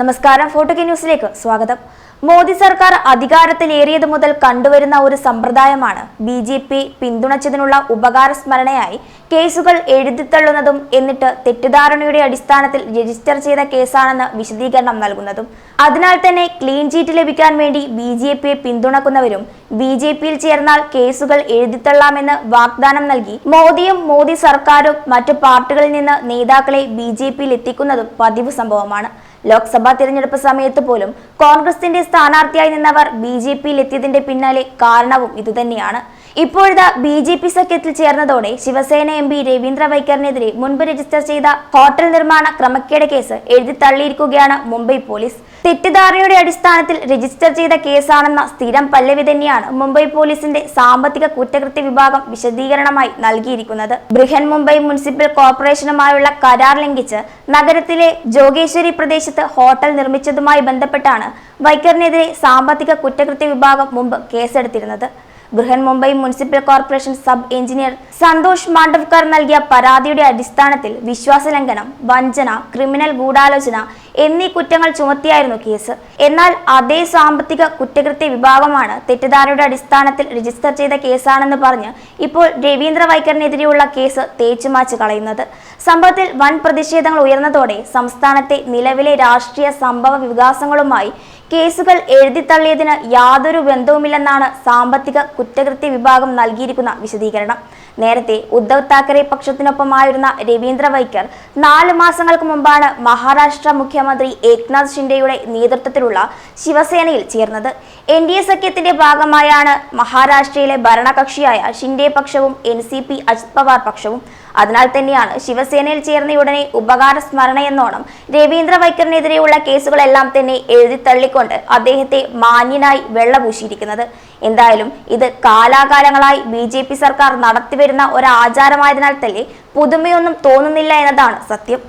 നമസ്കാരം ഫോട്ടോ ന്യൂസിലേക്ക് സ്വാഗതം. മോദി സർക്കാർ അധികാരത്തിലേറിയത് മുതൽ കണ്ടുവരുന്ന ഒരു സമ്പ്രദായമാണ് ബി ജെ പി പിന്തുണച്ചതിനുള്ള ഉപകാര സ്മരണയായി കേസുകൾ എഴുതിത്തള്ളുന്നതും എന്നിട്ട് തെറ്റിദ്ധാരണയുടെ അടിസ്ഥാനത്തിൽ രജിസ്റ്റർ ചെയ്ത കേസാണെന്ന് വിശദീകരണം നൽകുന്നതും. അതിനാൽ തന്നെ ക്ലീൻ ചീറ്റ് ലഭിക്കാൻ വേണ്ടി ബി ജെ പിയെ പിന്തുണക്കുന്നവരും ബി ജെ പിയിൽ ചേർന്നാൽ കേസുകൾ എഴുതിത്തള്ളാമെന്ന് വാഗ്ദാനം നൽകി മോദിയും മോദി സർക്കാരും മറ്റു പാർട്ടികളിൽ നിന്ന് നേതാക്കളെ ബി ജെ പിയിൽ എത്തിക്കുന്നതും പതിവ് സംഭവമാണ്. ലോക്സഭാ തിരഞ്ഞെടുപ്പ് സമയത്ത് പോലും കോൺഗ്രസിന്റെ സ്ഥാനാർത്ഥിയായി നിന്നവർ ബി ജെ പിയിൽ എത്തിയതിന്റെ പിന്നാലെ കാരണവും ഇതുതന്നെയാണ്. ഇപ്പോഴത്തെ ബി ജെ പി സഖ്യത്തിൽ ചേർന്നതോടെ ശിവസേന എം പി രവീന്ദ്ര വൈക്കറിനെതിരെ മുൻപ് രജിസ്റ്റർ ചെയ്ത ഹോട്ടൽ നിർമ്മാണ ക്രമക്കേട് കേസ് എഴുതി തള്ളിയിരിക്കുകയാണ് മുംബൈ പോലീസ്. തെറ്റിദ്ധാരണയുടെ അടിസ്ഥാനത്തിൽ രജിസ്റ്റർ ചെയ്ത കേസാണെന്ന സ്ഥിരം പല്ലവി തന്നെയാണ് മുംബൈ പോലീസിന്റെ സാമ്പത്തിക കുറ്റകൃത്യ വിഭാഗം വിശദീകരണമായി നൽകിയിരിക്കുന്നത്. ബൃഹൻ മുംബൈ മുനിസിപ്പൽ കോർപ്പറേഷനുമായുള്ള കരാർ ലംഘിച്ച് നഗരത്തിലെ ജോഗേശ്വരി പ്രദേശത്ത് ഹോട്ടൽ നിർമ്മിച്ചതുമായി ബന്ധപ്പെട്ടാണ് വൈക്കറിനെതിരെ സാമ്പത്തിക കുറ്റകൃത്യ വിഭാഗം മുമ്പ് കേസെടുത്തിരുന്നത് Brihan Mumbai municipal corporation sub engineer Santosh Mandavkar നൽകിയ പരാതിയുടെ അടിസ്ഥാനത്തിൽ വിശ്വാസലംഘനം വഞ്ചന ക്രിമിനൽ ഗൂഢാലോചന എന്നീ കുറ്റങ്ങൾ ചുമത്തിയായിരുന്നു കേസ്. എന്നാൽ അതേ സാമ്പത്തിക കുറ്റകൃത്യ വിഭാഗമാണ് തെറ്റിദ്ധാരയുടെ അടിസ്ഥാനത്തിൽ രജിസ്റ്റർ ചെയ്ത കേസാണെന്ന് പറഞ്ഞ് ഇപ്പോൾ രവീന്ദ്ര വൈക്കറിനെതിരെയുള്ള കേസ് തേച്ചുമാച്ച് കളയുന്നത്. സംഭവത്തിൽ വൻ പ്രതിഷേധങ്ങൾ ഉയർന്നതോടെ സംസ്ഥാനത്തെ നിലവിലെ രാഷ്ട്രീയ സംഭവ വികാസങ്ങളുമായി കേസുകൾ എഴുതിത്തള്ളിയതിന് യാതൊരു ബന്ധവുമില്ലെന്നാണ് സാമ്പത്തിക കുറ്റകൃത്യ വിഭാഗം നൽകിയിരിക്കുന്ന വിശദീകരണം. നേരത്തെ ഉദ്ധവ് താക്കറെ പക്ഷത്തിനൊപ്പമായിരുന്ന രവീന്ദ്ര വൈക്കർ നാല് മാസങ്ങൾക്ക് മുമ്പാണ് മഹാരാഷ്ട്ര മുഖ്യമന്ത്രി ഏക്നാഥ് ഷിൻഡെയുടെ നേതൃത്വത്തിലുള്ള ശിവസേനയിൽ ചേർന്നത്. എൻ ഡി എ സഖ്യത്തിന്റെ ഭാഗമായാണ് മഹാരാഷ്ട്രയിലെ ഭരണകക്ഷിയായ Shinde പക്ഷവും N C P Ajit Pawar പക്ഷവും അതിനാൽ തന്നെയാണ് ശിവസേനയിൽ ചേർന്നയുടനെ ഉപകാര സ്മരണയെന്നോണം രവീന്ദ്ര വൈക്കറിനെതിരെയുള്ള കേസുകളെല്ലാം തന്നെ എഴുതി തള്ളിക്കൊണ്ട് അദ്ദേഹത്തെ മാന്യനായി വെള്ളപൂശിയിരിക്കുന്നത്. എന്തായാലും ഇത് കാലാകാലങ്ങളായി ബി ജെ പി സർക്കാർ നടത്തിവരുന്ന ഒരാചാരമായതിനാൽ തന്നെ പുതുമയൊന്നും തോന്നുന്നില്ല എന്നതാണ് സത്യം.